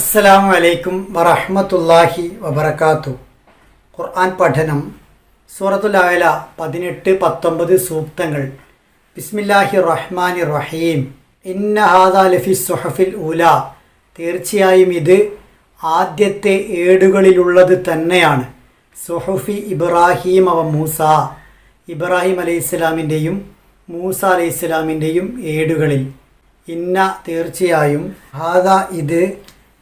അസ്സലാമു അലൈക്കും വറഹ്മത്തുള്ളാഹി വബർക്കാത്തു ഖുർആൻ പഠനം സൂറത്തുൽ ആയല പതിനെട്ട് പത്തൊമ്പത് സൂക്തങ്ങൾ. ബിസ്മില്ലാഹി റഹ്മാൻ റഹീം. ഇന്ന സുഹഫിൽ ഉല തീർച്ചയായും ഇത് ആദ്യത്തെ ഏടുകളിലുള്ളത് തന്നെയാണ്. സുഹഫി ഇബ്രാഹിം അവ മൂസ. ഇബ്രാഹിം അലൈഹിസ്സലാമിന്റെയും മൂസ അലൈഹിസ്സലാമിന്റെയും ഏടുകളിൽ. ഇന്ന തീർച്ചയായും ഹാദ ഇത്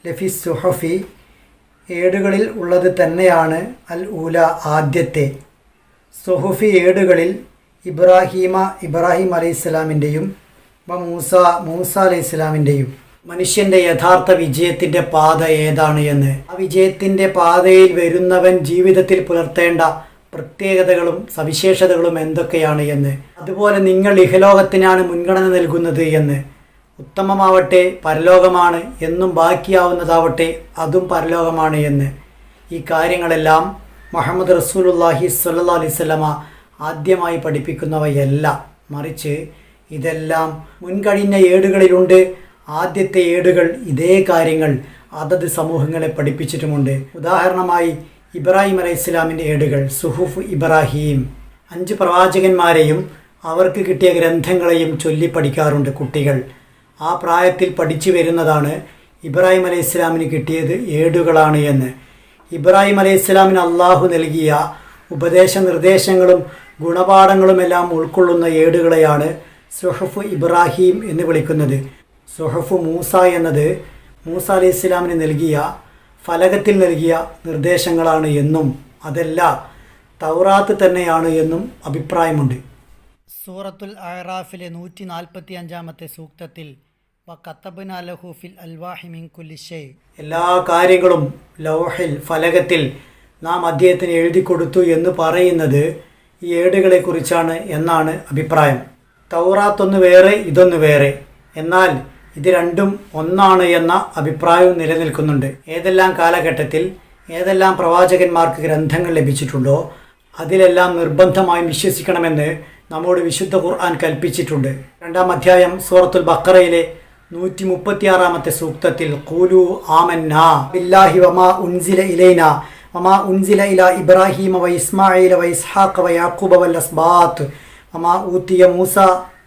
ലഫി സുഹഫി ഏടുകളിൽ ഉള്ളത് തന്നെയാണ് അൽ ഊല ആദ്യത്തെ. സുഹുഫി ഏടുകളിൽ ഇബ്രാഹീമ ഇബ്രാഹിം അലൈഹി ഇസ്ലാമിന്റെയും മൂസ മൂസ അലൈഹി ഇസ്ലാമിന്റെയും മനുഷ്യന്റെ യഥാർത്ഥ വിജയത്തിന്റെ പാത ഏതാണ് എന്ന്. ആ വിജയത്തിന്റെ പാതയിൽ വരുന്നവൻ ജീവിതത്തിൽ പുലർത്തേണ്ട പ്രത്യേകതകളും സവിശേഷതകളും എന്തൊക്കെയാണ് എന്ന്. അതുപോലെ നിങ്ങൾ ഇഹലോകത്തിനാണ് മുൻഗണന നൽകുന്നത് എന്ന്. ഉത്തമമാവട്ടെ പരലോകമാണ് എന്നും ബാക്കിയാവുന്നതാവട്ടെ അതും പരലോകമാണ് എന്ന്. ഈ കാര്യങ്ങളെല്ലാം മുഹമ്മദ് റസൂലുല്ലാഹി സല്ലാ അലൈഹി സ്വലമ ആദ്യമായി പഠിപ്പിക്കുന്നവയല്ല. മറിച്ച് ഇതെല്ലാം മുൻകഴിഞ്ഞ ഏടുകളിലുണ്ട്. ആദ്യത്തെ ഏടുകൾ ഇതേ കാര്യങ്ങൾ അതത് സമൂഹങ്ങളെ പഠിപ്പിച്ചിട്ടുമുണ്ട്. ഉദാഹരണമായി ഇബ്രാഹിം അലൈഹി ഇസ്ലാമിന്റെ ഏടുകൾ സുഹുഫ് ഇബ്രാഹിം. അഞ്ച് പ്രവാചകന്മാരെയും അവർക്ക് കിട്ടിയ ഗ്രന്ഥങ്ങളെയും ചൊല്ലി പഠിക്കാറുണ്ട് കുട്ടികൾ. ആ പ്രായത്തിൽ പഠിച്ചു വരുന്നതാണ് ഇബ്രാഹിം അലൈഹി ഇസ്ലാമിന് കിട്ടിയത് ഏടുകളാണ് എന്ന്. ഇബ്രാഹിം അലൈഹി ഇസ്ലാമിന് അള്ളാഹു നൽകിയ ഉപദേശ നിർദ്ദേശങ്ങളും ഗുണപാഠങ്ങളുമെല്ലാം ഉൾക്കൊള്ളുന്ന ഏടുകളെയാണ് സുഹഫ് ഇബ്രാഹിം എന്ന് വിളിക്കുന്നത്. സുഹഫ് മൂസ എന്നത് മൂസ അലൈഹി ഇസ്ലാമിന് നൽകിയ ഫലകത്തിൽ നൽകിയ നിർദ്ദേശങ്ങളാണ് എന്നും അതല്ല തൗറാത്ത് തന്നെയാണ് എന്നും അഭിപ്രായമുണ്ട്. സൂറത്തുൽ അഹ്റാഫിലെ നൂറ്റി നാൽപ്പത്തി അഞ്ചാമത്തെ സൂക്തത്തിൽ എല്ലാ കാര്യങ്ങളും ലൗഹിൽ ഫലകത്തിൽ നാം അദ്ദേഹത്തിന് എഴുതി കൊടുത്തു എന്ന് പറയുന്നത് ഈ ഏടുകളെക്കുറിച്ചാണ് എന്നാണ് അഭിപ്രായം. തൗറാത്തൊന്ന് വേറെ ഇതൊന്ന് വേറെ. എന്നാൽ ഇത് രണ്ടും ഒന്നാണ് എന്ന അഭിപ്രായവും നിലനിൽക്കുന്നുണ്ട്. ഏതെല്ലാം കാലഘട്ടത്തിൽ ഏതെല്ലാം പ്രവാചകന്മാർക്ക് ഗ്രന്ഥങ്ങൾ ലഭിച്ചിട്ടുണ്ടോ അതിലെല്ലാം നിർബന്ധമായും വിശ്വസിക്കണമെന്ന് നമ്മോട് വിശുദ്ധ ഖുർആൻ കൽപ്പിച്ചിട്ടുണ്ട്. രണ്ടാം അധ്യായം സൂറത്തുൽ ബക്കറയിലെ നൂറ്റി മുപ്പത്തിയാറാമത്തെ സൂക്തത്തിൽ കൂലു ആമന്ന. ബില്ലാഹി വമാ ഉൻസില ഇലൈന. വമാ ഉൻസില ഇല ഇബ്രാഹിമ വ ഇസ്മായില വ ഇസ്ഹാഖ വ യാക്കൂബ വമാ ഊത്തിയ മൂസ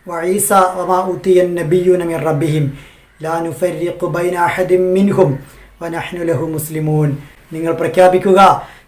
വ ഈസ. വമാ ഊത്തിയ നബിയുന മിർ റബ്ബിഹിം. ലാ നുഫരിഖു ബൈന അഹദിൻ മിൻഹും വ നഹ്നു ലഹു മുസ്ലിമൂൻ. നിങ്ങൾ പ്രഖ്യാപിക്കുക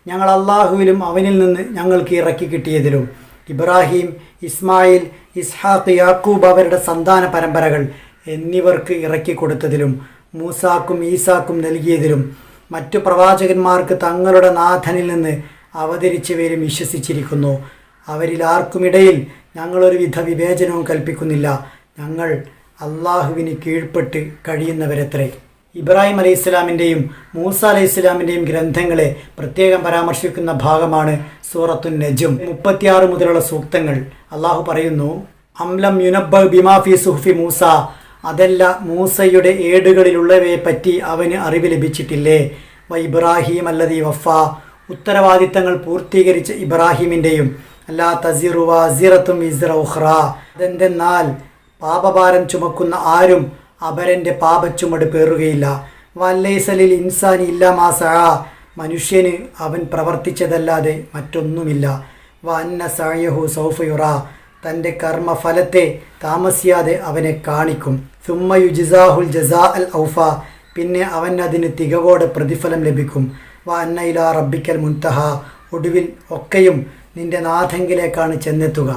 ഞങ്ങൾ അള്ളാഹുവിലും അവനിൽ നിന്ന് ഞങ്ങൾക്ക് ഇറക്കി കിട്ടിയതിലും. ഇബ്രാഹിം ഇസ്മായിൽ ഇസ്ഹാഖ് യാക്കൂബ് അവരുടെ സന്താന പരമ്പരകൾ എന്നിവർക്ക് ഇറക്കി കൊടുത്തതിലും മൂസാക്കും ഈസാക്കും നൽകിയതിലും മറ്റു പ്രവാചകന്മാർക്ക് തങ്ങളുടെ നാഥനിൽ നിന്ന് അവതരിച്ചവരും വിശ്വസിച്ചിരിക്കുന്നു. അവരിൽ ആർക്കുമിടയിൽ ഞങ്ങളൊരു വിധ വിവേചനവും കൽപ്പിക്കുന്നില്ല. ഞങ്ങൾ അള്ളാഹുവിന് കീഴ്പ്പെട്ട് കഴിയുന്നവരത്രേ. ഇബ്രാഹിം അലൈഹി ഇസ്ലാമിന്റെയും മൂസ അലൈഹി ഇസ്ലാമിന്റെയും ഗ്രന്ഥങ്ങളെ പ്രത്യേകം പരാമർശിക്കുന്ന ഭാഗമാണ് സൂറത്തു നജും. മുപ്പത്തിയാറ് മുതലുള്ള സൂക്തങ്ങൾ അള്ളാഹു പറയുന്നു അംലം യുനബ്ബ ബിമാഫി സുഹ്ഫി മൂസ അതല്ല മൂസയുടെ ഏടുകളിലുള്ളവയെ പറ്റി അവന് അറിവ് ലഭിച്ചിട്ടില്ലേ? വ ഇബ്രാഹിം അല്ലതി വഫ ഉത്തരവാദിത്തങ്ങൾ പൂർത്തീകരിച്ച ഇബ്രാഹിമിന്റെയും അല്ലാ തസിറുവാസിറത്തും ഇസ്രൗഹ്റ അതെന്തെന്നാൽ പാപഭാരം ചുമക്കുന്ന ആരും അപരന്റെ പാപച്ചുമട് പേറുകയില്ല. വല്ലൈസലിൽ ഇൻസാൻ ഇല്ല മനുഷ്യന് അവൻ പ്രവർത്തിച്ചതല്ലാതെ മറ്റൊന്നുമില്ല. വ അന്ന സായഹു സൗഫയുറ തന്റെ കർമ്മഫലത്തെ താമസിയാതെ അവനെ കാണിക്കും. സുമ്മയുജിസാഹുൽ ജസാ അൽ ഔഫ. പിന്നെ അവൻ അതിന് തികവോടെ പ്രതിഫലം ലഭിക്കും. വ അന്നയില റബ്ബിക്കൽ മുൻതഹ. ഒടുവിൽ ഒക്കെയും നിന്റെ നാഥെങ്കിലേക്കാണ് ചെന്നെത്തുക.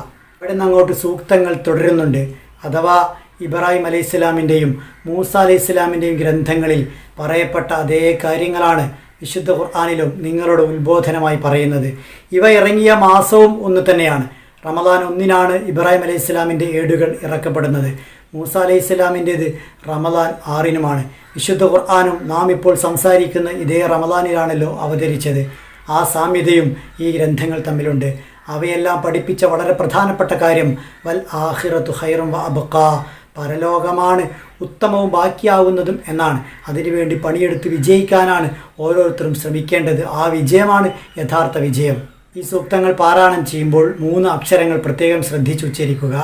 ഇവിടെ നിന്ന് അങ്ങോട്ട് സൂക്തങ്ങൾ തുടരുന്നുണ്ട്. അഥവാ ഇബ്രാഹിം അലൈഹി ഇസ്ലാമിന്റെയും മൂസ അലൈഹി ഇസ്ലാമിന്റെയും ഗ്രന്ഥങ്ങളിൽ പറയപ്പെട്ട അതേ കാര്യങ്ങളാണ് വിശുദ്ധ ഖുർആാനിലും നിങ്ങളോട് ഉത്ബോധനമായി പറയുന്നത്. ഇവ ഇറങ്ങിയ മാസവും ഒന്ന് തന്നെയാണ്. റമദാൻ ഒന്നിനാണ് ഇബ്രാഹിം അലൈഹി ഇസ്ലാമിന്റെ ഏടുകൾ ഇറക്കപ്പെടുന്നത്. മൂസ അലൈഹി ഇസ്ലാമിന്റേത് റമദാൻ ആറിനുമാണ്. വിശുദ്ധ ഖുർആാനും നാം ഇപ്പോൾ സംസാരിക്കുന്ന ഇതേ റമദാനിലാണല്ലോ അവതരിച്ചത്. ആ സാമ്യതയും ഈ ഗ്രന്ഥങ്ങൾ തമ്മിലുണ്ട്. അവയെല്ലാം പഠിപ്പിച്ച വളരെ പ്രധാനപ്പെട്ട കാര്യം വൽ ആഹിറത്തു ഹൈറും വബക്കാ പരലോകമാണ് ഉത്തമവും ബാക്കിയാവുന്നതും എന്നാണ്. അതിനുവേണ്ടി പണിയെടുത്ത് വിജയിക്കാനാണ് ഓരോരുത്തരും ശ്രമിക്കേണ്ടത്. ആ വിജയമാണ് യഥാർത്ഥ വിജയം. ഈ സൂക്തങ്ങൾ പാരായണം ചെയ്യുമ്പോൾ മൂന്ന് അക്ഷരങ്ങൾ പ്രത്യേകം ശ്രദ്ധിച്ചുച്ചരിക്കുക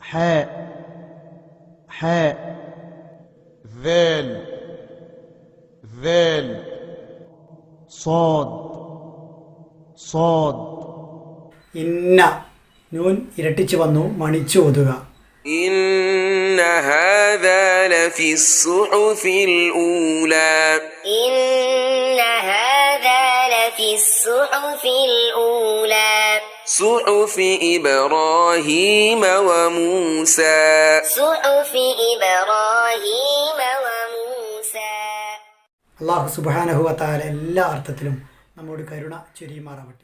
حاء حاء ذال ذال صاد صاد ഇന്ന നൂൻ ഇരട്ടിച്ച് വന്നു മണിച്ചു ഓതുക إن هذا لفي الصحف الأولى إن هذا لفي الصحف الأولى صحف إبراهيم وموسى صحف إبراهيم وموسى അള്ളാഹു സുബാനഹുവത്താല എല്ലാ അർത്ഥത്തിലും നമ്മോട് കരുണ ചൊരിയുമാറാവട്ടെ